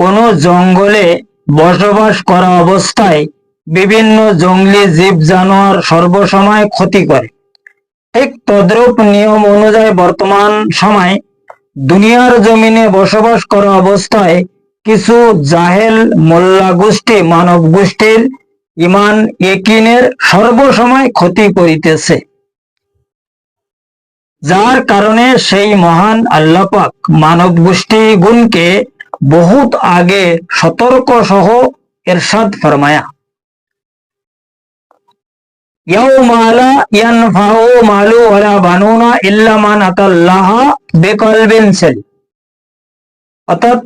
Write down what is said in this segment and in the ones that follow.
কোনো জঙ্গলে বসবাস করা অবস্থায় বিভিন্ন জঙ্গলি জীব জানোয়ার সর্বসময় ক্ষতি করে। ঠিক তদ্রূপ নিয়ম অনুযায়ী বর্তমান সময় দুনিয়ার জমিনে বসবাস করা অবস্থায় কিছু জাহেল মোল্লা গোষ্ঠী, মানব গোষ্ঠীর ইমান একিনের সর্বসময় ক্ষতি করিতেছে। যার কারণে সেই মহান আল্লাপাক মানব গোষ্ঠী গুণকে বহুত আগে সতর্ক সহ এরশাদ ফরমায়া।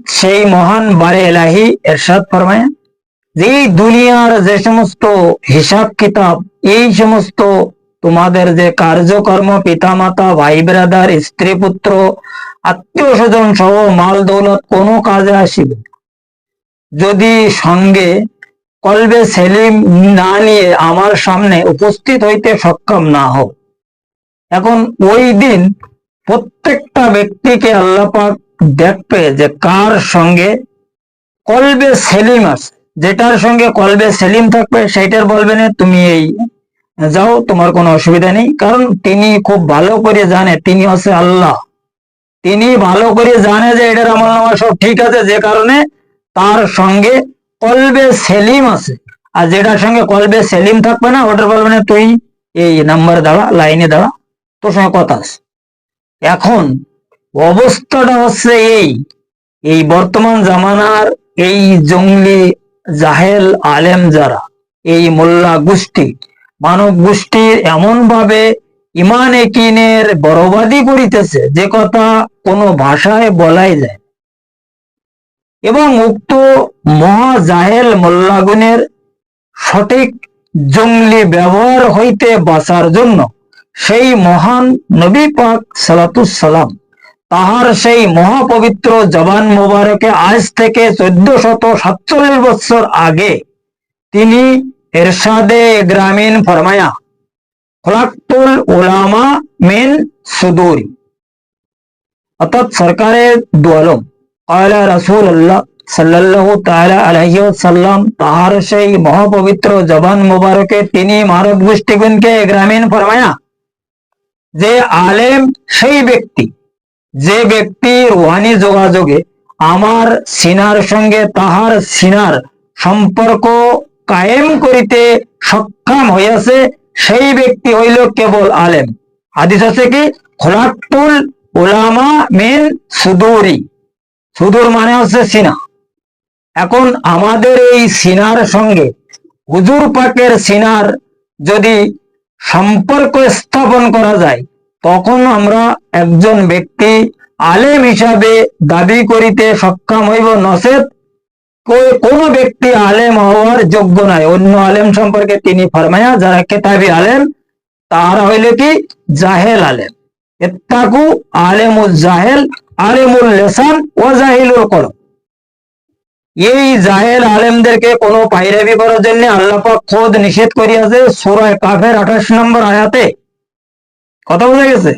সেই মহান বারে এরশাদ ফরমায়া। যে দুনিয়ার যে সমস্ত হিসাব কিতাব, এই সমস্ত তোমাদের যে কার্যকর্ম পিতামাতা ভাই ব্রাদার স্ত্রী পুত্র আত্মীয় স্বজন সহ মাল দৌলত কোনো কাজে আসিবে যদি সঙ্গে কলবে সেলিম না নিয়ে আমার সামনে উপস্থিত হইতে সক্ষম না হও, এখন ওই দিন প্রত্যেকটা ব্যক্তিকে আল্লাপাক দেখবে যে কার সঙ্গে কলবে সেলিম আছে। যেটার সঙ্গে কলবে সেলিম থাকবে সেটার বলবে না তুমি এই যাও, তোমার কোনো অসুবিধা নেই। কারণ তিনি খুব ভালো করে জানে, তিনি হচ্ছে আল্লাহ। তিনি ভালো করে জানে যে এটার আমল নামা সব ঠিক আছে, যে কারণে তার সঙ্গে কলবে সেলিম আছে। আর যেটার সঙ্গে কলবে সেলিম থাকবে না, ওটার বলবে না, তুই এই নাম্বার দাঁড়া লাইনে দাঁড়া তোর সঙ্গে কথা আছে। এখন অবস্থাটা হচ্ছে এই এই বর্তমান জামানার এই জঙ্গলি জাহেল আলেম যারা, এই মোল্লা গোষ্ঠী, মানব গোষ্ঠীর এমন ভাবে ইমান একিনের বরবাদি করিতেছে, যে কথা কোনো ভাষায় বলাই যায়। এবং উক্ত মহা জাহেল মোল্লাগুনের সঠিক জঙ্গলি ব্যবহার হইতে বাঁচার জন্য সেই মহান নবী পাক সালাতুসালাম তাহার সেই মহাপবিত্র জবান মোবারকে আজ থেকে চোদ্দ শত সাতচল্লিশ বছর আগে তিনি এরশাদে গ্রামীণ ফরমায়া খোলাক্তুল ওলামা মেন সুদুরি। অর্থাৎ সরকারের দুয়ালম কয়লা রসুল আল্লাহ তাআলা আলাইহি তাহার সেই মহাপবিত্র জবান মোবারকে তিনি গ্রামীণ ফরমায়া। যে আলেম সেই ব্যক্তি, যে ব্যক্তি রুহানি যোগাযোগে আমার সিনার সঙ্গে তাহার সিনার সম্পর্ক কায়েম করিতে সক্ষম হইয়াছে সেই ব্যক্তি হইল কেবল আলেম। হাদিস আছে কি? খোলাক্তুল ওলামা মেন সুদুরি। সুদূর মানে হচ্ছে সিনা। এখন আমাদের এই সিনার সঙ্গে হুজুর পাকের সিনার যদি সম্পর্ক স্থাপন করা যায়, তখন আমরা একজন ব্যক্তি আলেম হিসাবে দাবি করিতে সক্ষম হইব কো- কোনো ব্যক্তি আলেম হওয়ার যোগ্য নয় অন্য আলেম সম্পর্কে তিনি ফরমায়া, যারা কেতাবি আলেম তারা হইল কি? জাহেল আলেম। এত্তাকু আলেমুল জাহেল, আলেমুল লেসান ও জাহিলুল কলম এই জাহেল আলেমদেরকে কোনো পাইরাবি করার জন্য আল্লাহ খোদ নিষেধ করিয়াছে সূরায় কাফের আঠাশ নম্বর আয়াতে। কথা বোঝা গেছে?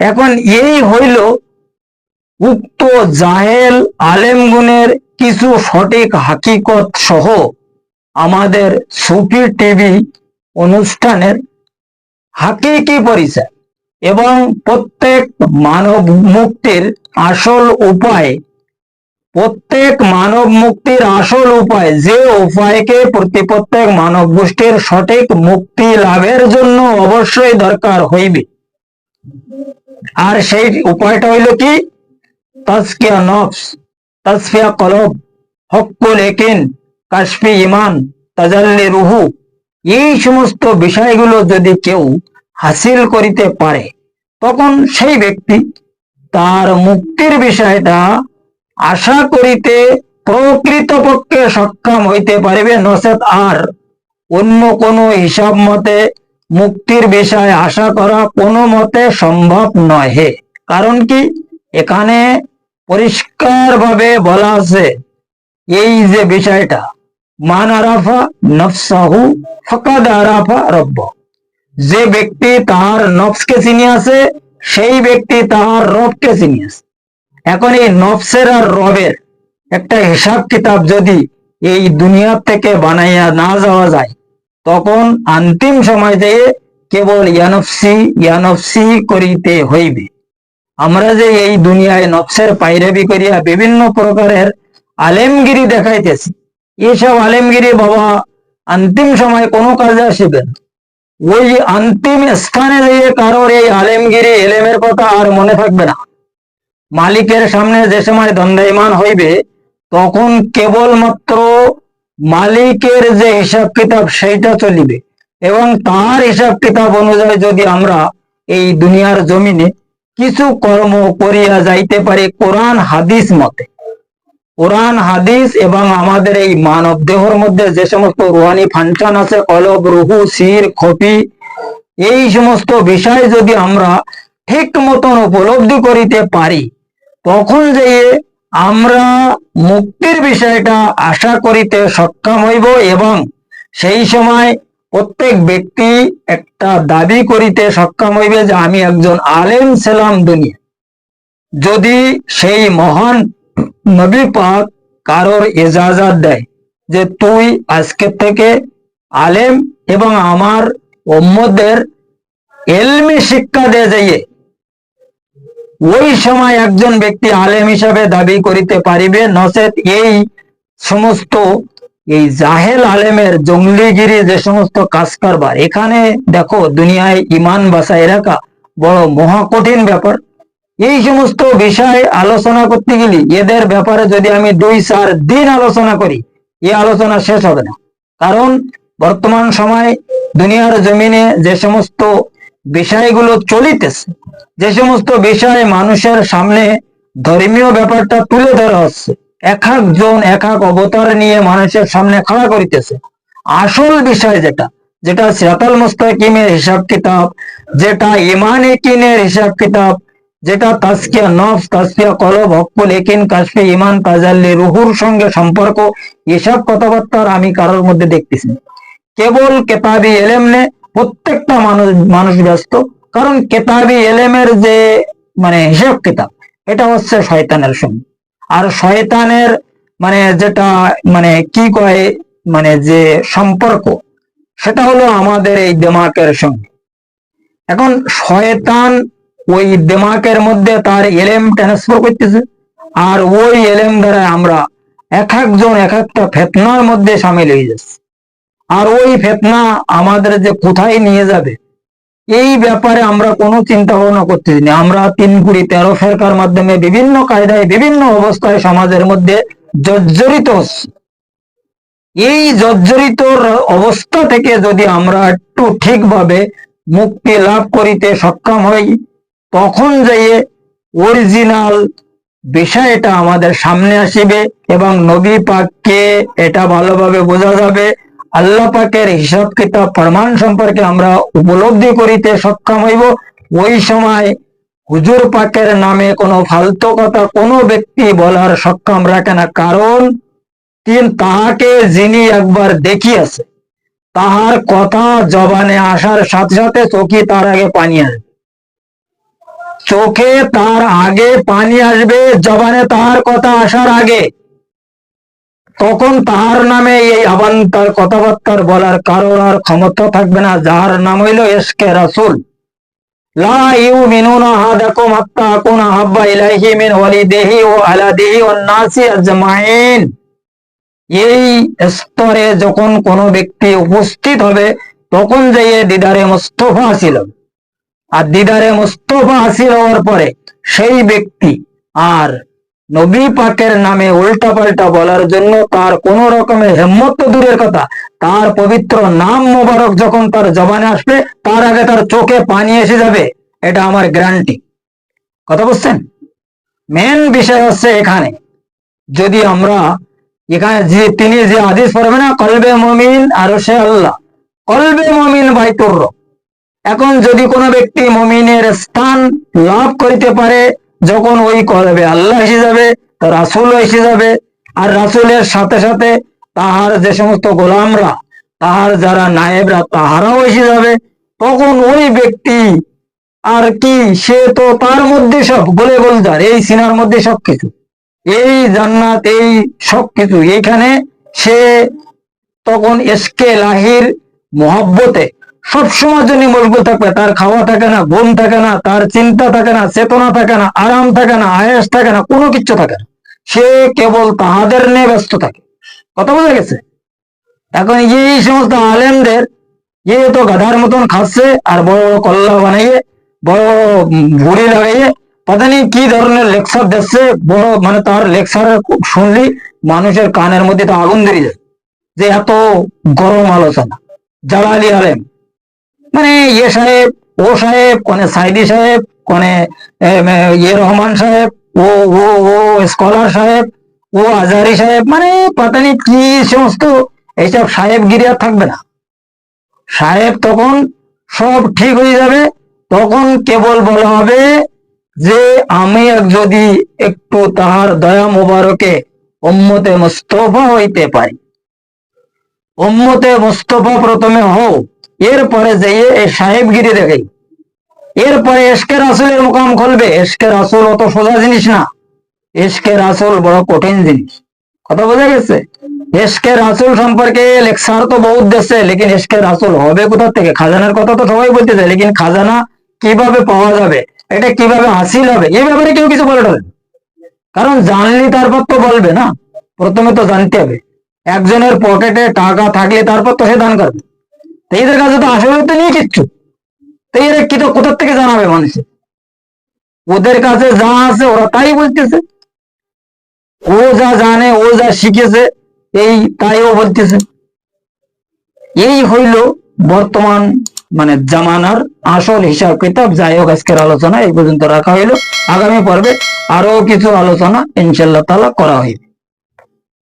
এখন এই হইল উক্ত জাহেল আলেম গুণের কিছু সঠিক হাকিকত সহ আমাদের সুফি টিভি অনুষ্ঠানের হাকিকি পরিচয় এবং প্রত্যেক মানব মুক্তির আসল উপায়, প্রত্যেক মানব মুক্তির আসল উপায় যে উপায়কে প্রতি প্রত্যেক মানব গোষ্ঠীর সঠিক মুক্তি লাভের জন্য অবশ্যই দরকার হইবে। আর সেই উপায়টা হইল কি? তাজকিয়া নফস। তাসফিয়া কলব হকুল একিন কাশফি ইমান, তাজাল্লি রুহু, এই সমস্ত বিষয়গুলো যদি কেউ হাসিল করিতে পারে, তখন সেই ব্যক্তি তার মুক্তির বিষয়টা আশা করিতে প্রকৃতপক্ষে সক্ষম হইতে পারবে। নচেত আর অন্য কোনো হিসাব মতে মুক্তির বিষয়ে আশা করা কোনো মতে সম্ভব নহে। কারণ কি? এখানে পরিষ্কার ভাবে বলা আছে, এই যে বিষয়টা, মান আরাফা নফসাহু ফকাদ আরাফা রব্ব। যে ব্যক্তি তাহার নফসকে চিনিয়াছে, সেই ব্যক্তি তাহার রবকে চিনিয়াছে। এখন এই নফসের আর রবের একটা হিসাব কিতাব যদি এই দুনিয়া থেকে বানাইয়া না যাওয়া যায়, তখন অন্তিম সময় কেবল ইয়ানফসি ইয়ানফসি করিতে হইবে। আমরা যে এই দুনিয়ায় নফসের পাইরাবি করিয়া বিভিন্ন প্রকারের আলেমগিরি দেখাইতেছি। এসব আলেমগিরি বাবা, অন্তিম সময় কোনো কাজে আসিবে না। ওই অন্তিম স্থানে যেয়ে কারোর এই আলেমগিরি এলেমের কথা আর মনে থাকবে না। মালিকের সামনে যে সময় দণ্ডায়মান হইবে, তখন কেবলমাত্র মালিকের যে হিসাব কিতাব সেইটা চলিবে এবং তার হিসাব কিতাব অনুযায়ী যদি আমরা এই দুনিয়ার জমিনে কিছু কর্ম করিয়া যাইতে পারি কোরআন, হাদিস মতে। কোরআন, হাদিস এবং আমাদের এই মানব দেহর মধ্যে যে সমস্ত রুহানি ফাংশন আছে, কলব, রুহু, শির, খপি, এই সমস্ত বিষয় যদি আমরা ঠিক মতন উপলব্ধি করিতে পারি, তখন যে আমরা মুক্তির বিষয়টা আশা করিতে সক্ষম হইব এবং সেই সময় প্রত্যেক ব্যক্তি একটা দাবি করিতে সক্ষম হইবে যে আমি একজন আলেম ছিলাম দুনিয়া যদি সেই মহান নবী পাক কারোর এজাজাত দেয় যে তুই আজকে থেকে আলেম এবং আমার উম্মদের এলমি শিক্ষা দিয়ে যাইয়ে, ওই সময় একজন ব্যক্তি আলেম হিসাবে দাবি করিতে পারিবে, নচেত এই সমস্ত এই জাহেল আলেমের জঙ্গলিগিরি যে সমস্ত কাজ কারবার এখানে দেখো দুনিয়ায় ইমান বাসায় রাখা বড় মহা কঠিন ব্যাপার। এই সমস্ত বিষয় আলোচনা করতে গেলে এদের ব্যাপারে যদি আমি দুই চার দিন আলোচনা করি এই আলোচনা শেষ হবে না। কারণ বর্তমান সময় দুনিয়ার জমিনে যে সমস্ত বিষয়গুলো চলিতেছে, যে সমস্ত বিষয় মানুষের সামনে ধর্মীয় ব্যাপারটা তুলে ধরা হচ্ছে এক একজন এক এক অবতার নিয়ে মানুষের সামনে খাড়া করিতেছে। আসল বিষয় যেটা যেটা সিরাতাল মুস্তাকিমের হিসাব কিতাব, যেটা ইমানে কিনের হিসাব কিতাব, যেটা তাসকিয়া নফস তাসকিয়া কলব হকুল একিন কাশফে ইমান তাজাল্লি, রুহুর সঙ্গে সম্পর্ক, এসব কথাবার্তার আমি কারোর মধ্যে দেখতেছি কেবল কেতাবি এলেম নে প্রত্যেকটা মানুষ মানুষ ব্যস্ত, কারণ কেতাবি এলেমের যে মানে হিসাব কিতাব, এটা হচ্ছে শয়তানের সঙ্গে। আর শয়তানের মানে যেটা মানে কি কয় মানে যে সম্পর্ক, সেটা হলো আমাদের এই দেমাকের সঙ্গে। এখন শয়তান ওই দেমাকের মধ্যে তার এলেম ট্রান্সফার করতেছে, আর ওই এলেম দ্বারা আমরা এক একজন এক একটা ফেতনার মধ্যে সামিল হয়ে যাচ্ছে। আর ওই ফেতনা আমাদের যে কোথায় নিয়ে যাবে এই ব্যাপারে আমরা কোনো চিন্তা ভাবনা করতেছি না আমরা তিন কুড়ি তেরো ফেরকার মাধ্যমে বিভিন্ন কায়দায়, বিভিন্ন অবস্থায় সমাজের মধ্যে জর্জরিত এই জর্জরিত অবস্থা থেকে যদি আমরা একটু ঠিকভাবে মুক্তি লাভ করিতে সক্ষম হই, তখন যাইয়ে অরিজিনাল বিষয়টা আমাদের সামনে আসিবে এবং নবী পাককে এটা ভালোভাবে বোঝা যাবে। আল্লাহ পাকের হিসাব কিতাব প্রমাণ সম্পর্কে আমরা উপলব্ধি করিতে সক্ষম হইব। ওই সময় হুজুর পাকের নামে কোনো ফালতু কথা কোনো ব্যক্তি বলার সক্ষম রাখে না। কারণ তিন তাহাকে যিনি একবার দেখিয়াছে, তাহার কথা জবানে আসার সাথে সাথে চোখে তার আগে পানি আসবে। চোখে তার আগে পানি আসবে, জবানে তাহার কথা আসার আগে তখন তাহার নামে এই আবান্তার কথাবার্তার বলার কারোর আর ক্ষমতা থাকবে না যার নাম হইল এসকে রাসুল। এই স্তরে যখন কোনো ব্যক্তি উপস্থিত হবে, তখন যাইয়ে দিদারে মুস্তফা ছিল আর দিদারে মুস্তফা হাসিল হওয়ার পরে সেই ব্যক্তি আর নবী পাকের নামে উল্টা পাল্টা বলার জন্য তার কোন রকমের হেম্মত তো দূরের কথা। তার পবিত্র নাম মোবারক যখন তার জবানে আসবে, তার আগে তার চোখে পানি এসে যাবে। এটা আমার গ্যারান্টি। কথা বুঝছেন? মেন বিষয় হচ্ছে এখানে, যদি আমরা এখানে যে তিনি যে আদেশ পড়বে না, কলবে মমিন আর সে আল্লাহ। কলবে মমিন বাইতুর রব। এখন যদি কোনো ব্যক্তি মমিনের স্থান লাভ করিতে পারে যখন ওই কলবে আল্লাহ এসে যাবে, তার রাসুল এসে যাবে, আর রাসুলের সাথে সাথে তাহার যে সমস্ত গোলামরা, তাহার যারা নায়েবরা, তাহারাও এসে যাবে। তখন ওই ব্যক্তি আর কি, সে তো তার মধ্যে সব গোলে গোলদার এই সিনার মধ্যে সব কিছু। এই জান্নাত, এই সবকিছু এখানে সে তখন এসকে লাহির মহব্বতে সবসময়ের জন্য মশগুল থাকবে তার খাওয়া থাকে না, ঘুম থাকে না, তার চিন্তা থাকে না, চেতনা থাকে না, আরাম থাকে না আয়াস থাকে না, কোনো কিচ্ছু থাকে না। সে কেবল তাহাদের নিয়ে ব্যস্ত থাকে। কথা বোঝা গেছে? এখন এই সমস্ত আলেমদের, এ তো গাধার মতন খাচ্ছে, আর বড় বড় কল্লা বানাইয়ে বড় বড় ভুড়ি লাগাইয়ে, পতা নেই কি ধরনের লেকচার দিচ্ছে, বড় মানে তার লেকচার শুনলি, মানুষের কানের মধ্যে তো আগুন ধরে যায়। যে এত গরম আলোচনা, জালালি আলেম মানে ইয়ে সাহেব, ও সাহেব, কোনে সাইদি সাহেব, কোনে ইয়ে রহমান সাহেব, ও ও ও, স্কলার সাহেব, ও আজারি সাহেব মানে পাতানি কি সমস্ত, এইসব সাহেবগিরি আর থাকবে না। সাহেব তখন সব ঠিক হয়ে যাবে, তখন কেবল বলা হবে যে, আমি যদি একটু তাহার দয়া মোবারকে উম্মতে মুস্তফা হইতে পারি। উম্মতে মুস্তফা প্রথমে হও। এরপরে এই সাহেবগিরি দেখে। এরপরে এসকে রাসুলের মুকাম খুলবে। এসকে রাসুল অত সোজা জিনিস না। এসকে রাসুল বড় কঠিন জিনিস। কথা বোঝা গেছে? এসকে রাসুল সম্পর্কে লেকচার তো বহুত দেশে লেকিন এসকে রাসুল হবে কোথা থেকে? খাজানার কথা তো সবাই বলতে বলতেছে, লেকিন খাজানা কীভাবে পাওয়া যাবে? এটা কীভাবে হাসিল হবে? এই ব্যাপারে কেউ কিছু বলে না। কারণ জানলি তারপর তো বলবে না। প্রথমে তো জানতে হবে। একজনের পকেটে টাকা থাকলে তারপর তো সে দান করবে। তো এদের কাছে তো তো নেই কিচ্ছু। তো এরা কি তো কোথার থেকে জানাবে মানুষের ওদের কাছে যা আছে ওরা তাই বলতেছে। ও যা জানে, ও যা শিখেছে, এই তাই ও বলতেছে। এই হইল বর্তমান মানে জামানার আসল হিসাব কিতাব। যাই হোক, আজকের আলোচনা এই পর্যন্ত রাখা হইল। আগামী পর্বে আরও কিছু আলোচনা ইনশাল্লাহ তালা করা হইবে।